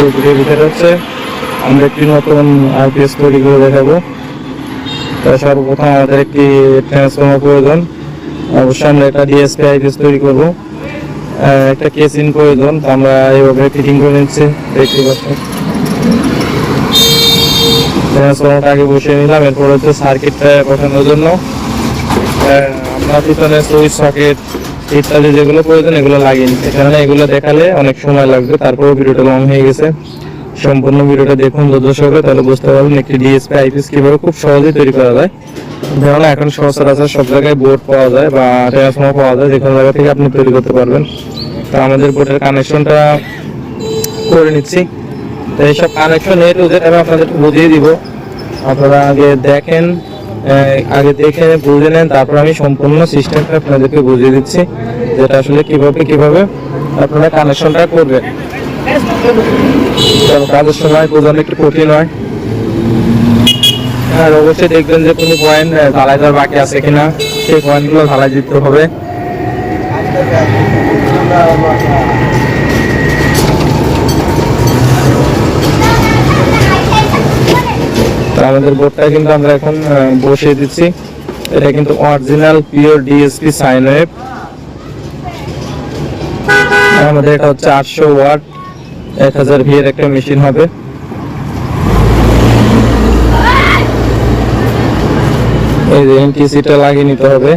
এই ভিডিওর ভিতরে হচ্ছে, আমরা একটি নতুন আইপিএস তৈরি করে দেখাবো। তো সর্বপ্রথম আমাদের একটি ট্রান্সফর্মার প্রয়োজন। অবশ্যই আমরা একটা ডিএসপি আইপিএস তৈরি করব। একটা কেসিন প্রয়োজন, তো আমরা এইভাবে ফিটিং করে নিচ্ছি। দেখতে পাচ্ছেন। ট্রান্সফর্মারটা আগে বসিয়ে নিলাম, এরপর হচ্ছে সার্কিটটা বসানোর জন্য। আমরা পিছনে সুইচ সকেট ইত্যাদি যেগুলো প্রয়োজন, এগুলো লাগিয়ে নিচ্ছি কেননা এগুলো দেখালে অনেক সময় লাগবে তারপরে ভিডিওটা লং হয়ে গেছে। সম্পূর্ণ ভিডিওটা দেখুন সহকারে, তাহলে বুঝতে পারবেন একটি ডিএসপি আইপিএস কীভাবে খুব সহজেই তৈরি করা যায়। ধরুন, এখন সচরাচর সব জায়গায় বোর্ড পাওয়া যায় বা ট্রান্সফর্মার পাওয়া যায় যে কোনো জায়গা থেকে আপনি তৈরি করতে পারবেন। তো আমাদের বোর্ডের কানেকশনটা করে নিচ্ছি। তো এইসব কানেকশন এ টু জেড আপনাদের বুঝিয়ে দিব। আপনারা আগে দেখেন আগে দেখে বুঝে নেন, তারপর আমি সম্পূর্ণ সিস্টেমটা আপনাদেরকে বুঝিয়ে দিচ্ছি, যেটা আসলে কীভাবে কীভাবে আপনারা কানেকশনটা করবেন। কাজের সময় বোঝানো একটু কঠিন হয়। আর অবশ্যই দেখবেন যে কোনো পয়েন্ট ঢালাই দেওয়ার বাকি আছে কিনা, সেই পয়েন্টগুলো ঢালাই দিতে হবে। আমাদের বোর্ডটা কিন্তু আমরা এখন বসিয়ে দিচ্ছি। এটা কিন্তু original, pure DSP sine wave আমাদের এটা হচ্ছে আটশো ওয়াট, এক হাজার ভি এর একটা মেশিন হবে। এই যে এনটিসিটা লাগিয়ে নিতে হবে।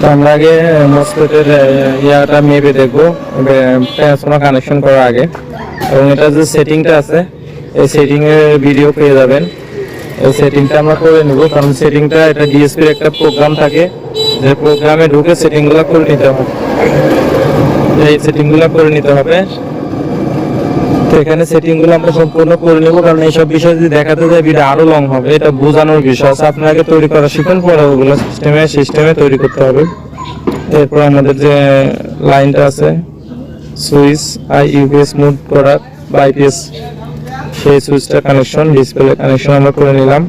তো আমরা আগে মসফেটের ইয়াটা মেপে দেখব। ট্রান্সফর্মার কানেকশন করার আগে। এবং এটা যে সেটিংটা আছে, এই সেটিংয়ের ভিডিও পেয়ে যাবেন। এই সেটিংটা আমরা করে নেব, কারণ সেটিংটা এটা ডিএসপির একটা প্রোগ্রাম থাকে। যে প্রোগ্রামে ঢুকে সেটিংগুলো করে নিতে হবে। এই সেটিংগুলো করে নিতে হবে। তো এখানে সেটিংগুলো আমরা সম্পূর্ণ করে নেব, কারণ এইসব বিষয় যদি দেখাতে যায় ভিডিও আরও লং হবে, এটা বোঝানোর বিষয় আছে। আপনাকে তৈরি করা শিখুন, পরে ওগুলো সিস্টেমে সিস্টেমে তৈরি করতে হবে। এরপর আমাদের যে লাইনটা আছে, সুইচ, আই ইউপিএস মুড করা বা আইপিএস সেই সুইচটা কানেকশন ডিসপ্লে কানেকশন আমরা করে নিলাম।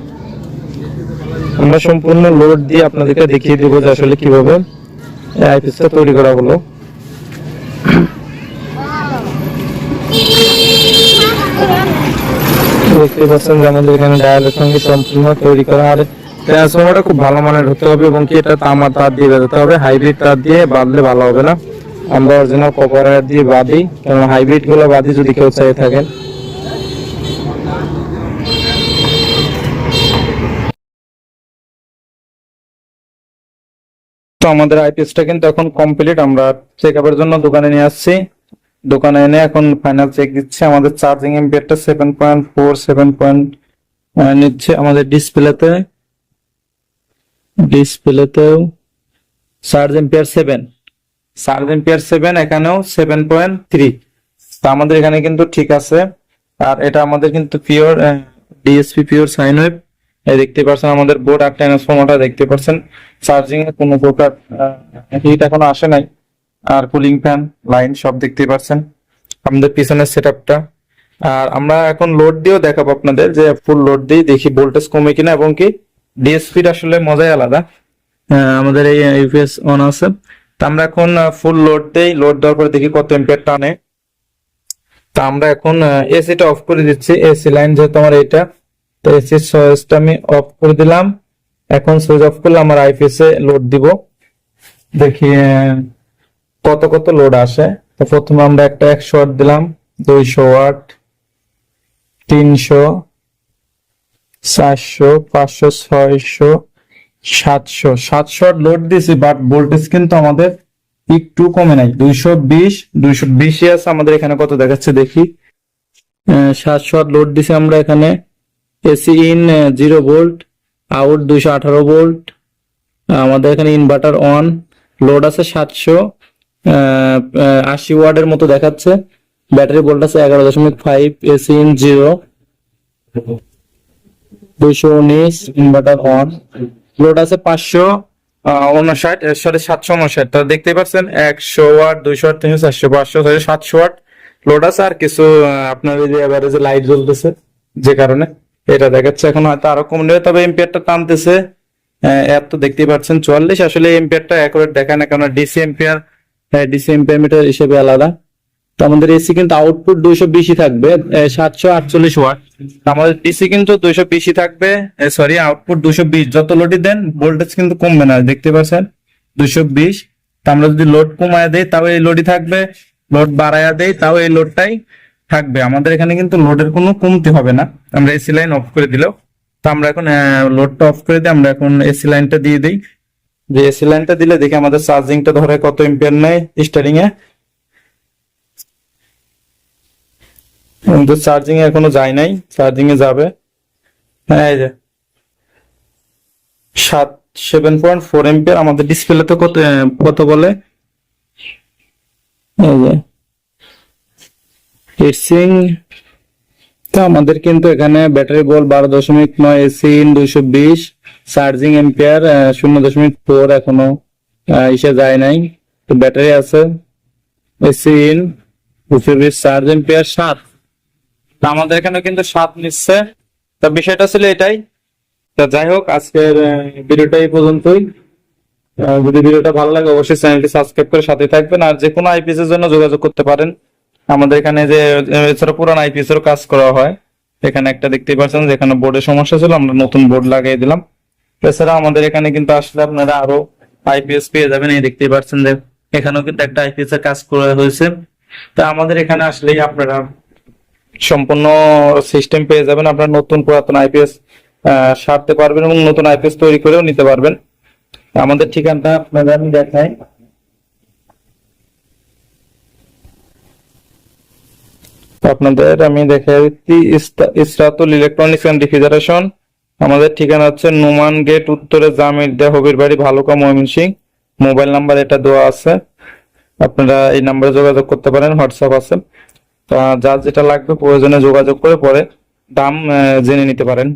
আমরা সম্পূর্ণ লোড দিয়ে আপনাদেরকে দেখিয়ে দেবো যে আসলে কীভাবে আইপিএসটা তৈরি করা হলো। দেখতে পাচ্ছেন যে আমাদের এখানে ডায়ালের সঙ্গে সম্পূর্ণ তৈরি করা। আর ট্রান্সফর্মারটা খুব ভালো মানের হতে হবে এবং কি এটা তামার তার দিয়ে বাঁধতে হবে হাইব্রিড তার দিয়ে বাঁধলে ভালো হবে না। আমরা অরিজিনাল কপার দিয়ে বাঁধি কারণ হাইব্রিডগুলো বাঁধি যদি কেউ চাই থাকেন। তো আমাদের আইপিএসটা কিন্তু এখন কমপ্লিট আমরা চেক আপের জন্য দোকানে নিয়ে আসছি। দোকানে এনে এখন ফাইনাল চেক দিচ্ছে। আমাদের charging এম্পিয়ারটা seven point four seven point নিচ্ছে আমাদের ডিসপ্লেতে ডিসপ্লেতেও charge ampere seven charge ampere seven এখানেও সেভেন পয়েন্ট থ্রি আমাদের এখানে কিন্তু ঠিক আছে। আর এটা আমাদের কিন্তু পিওর ডিএসপি পিওর সাইন এই দেখতে পাচ্ছেন আমাদের বোর্ড আর ট্রান্সফর্মারটা দেখতে পাচ্ছেন। চার্জিং এর কোনো প্রকার হিট এখনও আসে নাই। আর কুলিং ফ্যান লাইন সব দেখতে পাচ্ছেন আমাদের পিছনের সেট আর আমরা এখন লোড দিয়েও দেখাবো আপনাদের যে ফুল লোড দিয়ে দেখি ভোল্টেজ কমে কিনা এবং কি ডিএসপির আসলে মজাই আলাদা। আমাদের এই ইউপিএস অন আছে। তা আমরা এখন ফুল লোড দেই। লোড দেওয়ার পরে দেখি কত এম্পিয়ার টানে। তা আমরা এখন এসিটা অফ করে দিচ্ছি। এসি লাইন যেহেতু আমার এটা তো এসি সুইচটা আমি অফ করে দিলাম। এখন সুইচ অফ করলে আমার আইপিএস এ লোড দিব। দেখি কত কত লোড আসে? তো প্রথমে আমরা একটা একশো ওয়াট দিলাম, দুইশো ওয়াট তিনশো, চারশো, পাঁচশো, ছয়শো, সাতশো। সাতশো ওয়াট লোড দিয়েছি বাট ভোল্টেজ কিন্তু আমাদের একটু কমে নাই। দুইশো বিশ, দুইশো বিশই আছে আমাদের এখানে, কত দেখাচ্ছে দেখি। সাতশো ওয়াট লোড দিছি আমরা এখানে। AC in zero volt out দুইশো আঠারো ভোল্ট আমাদের এখানে ইনভার্টার অন লোড আছে সাতশো। আশি ওয়ার্ডের মতো দেখাচ্ছে। ব্যাটারি ভোল্ট আছে এগারো দশমিক ফাইভ এসি ইন জিরো দুইশো উনিশ ইনভার্টার অন লোড আছে পাঁচশো উনষাট সরি সাতশো উনষাট তা দেখতে পাচ্ছেন, একশো ওয়াট, দুইশো ওয়াট, তিনশো, চারশো, পাঁচশো, ছয়শো, সাতশো ওয়াট লোড আছে। আর কিছু আপনার এই যে এবারে যে লাইট জ্বলতেছে, যে কারণে এটা দেখাচ্ছে এখন। হয়তো আরও কম নেবে তবে এম্পিয়ারটা টানতেছে। অ্যাপ তো দেখতেই পাচ্ছেন, চুয়াল্লিশ। আসলে এম্পিয়ারটা অ্যাকুরেট দেখায় না কারণ DC ampere DC ampere meter হিসেবে আলাদা। তো আমাদের এসি কিন্তু আউটপুট দুইশো বিশই থাকবে সাতশো আটচল্লিশ ওয়াট আমাদের ডিসি কিন্তু দুইশো বিশই থাকবে সরি আউটপুট দুশো বিশ। যত লোডই দেন ভোল্টেজ কিন্তু কমবে না, দেখতে পাচ্ছেন? দুশো বিশ। তা আমরা যদি লোড কমায় দেই, তাও এই লোডই থাকবে। লোড বাড়ায়া দেই, তাও এই লোডটাই থাকবে। আমাদের এখানে কিন্তু লোডের কোনো কমতি হবে না। আমরা এসি লাইন অফ করে দিলেও। তো আমরা এখন লোডটা অফ করে দিই আমরা এখন এসি লাইনটা দিয়ে দিই। যে এসি লাইনটা দিলে দেখি আমাদের চার্জিংটা ধরে কত এম্পিয়ার নেয় স্টারিং এ। কিন্তু চার্জিং এ এখনও যায় নাই চার্জিং এ যাবে। হ্যাঁ এই যে। সাত সেভেন পয়েন্ট ফোর এম্পিয়ার আমাদের ডিসপ্লেতে কত কত বলে? এই যে। হিটসিং তো আমাদের কিন্তু এখানে ব্যাটারি বল বারো দশমিক নয় এসি দুইশো বিশ। চার্জিং এম্পিয়ার শূন্য দশমিক ফোর এখনও ইসে যায় নাই। তো ব্যাটারি আছে এসি ইন চার্জ এম্পিয়ার সাত। আমাদের এখানে কিন্তু সাত নিচ্ছে। তা বিষয়টা ছিল এটাই। তা যাই হোক, আজকের ভিডিওটা এই পর্যন্তই। যদি ভিডিওটা ভালো লাগে, অবশ্যই চ্যানেলটি সাবস্ক্রাইব করে সাথে থাকবেন। আর যে কোনো আইপিএস এর জন্য যোগাযোগ করতে পারেন। আমাদের এখানে যে এছাড়া পুরান আইপিএস এরও কাজ করা হয়। এখানে একটা দেখতেই পাচ্ছেন যেখানে বোর্ডের সমস্যা ছিল, আমরা নতুন বোর্ড লাগিয়ে দিলাম। এছাড়া আমাদের এখানে কিন্তু আসলে আপনারা আরও আইপিএস পেয়ে যাবেন, এই দেখতেই পাচ্ছেন যে এখানেও কিন্তু একটা আইপিএস এর কাজ করা হয়েছে। তা আমাদের এখানে আসলেই আপনারা সম্পূর্ণ সিস্টেম পেয়ে যাবেন, আপনারা নতুন পুরাতন আইপিএস সারতে পারবেন এবং নতুন আইপিএস তৈরি করেও নিতে পারবেন। আমাদের ঠিকানাটা আপনাদের আমি দেখাই। আপনাদের আমি দেখাই দিচ্ছি ইসরাতুল ইলেকট্রনিক্স এন্ড রেফ্রিজারেশন আমাদের ঠিকানা হচ্ছে নোমান গেট উত্তরে জামির দে হবির বাড়ি ভালুকা ময়মনসিং। মোবাইল নাম্বার এটা দেওয়া আছে। আপনারা এই নাম্বারে যোগাযোগ করতে পারেন, হোয়াটসঅ্যাপ আছে। তা যা যেটা লাগবে প্রয়োজনে যোগাযোগ করে পরে দাম জেনে নিতে পারেন।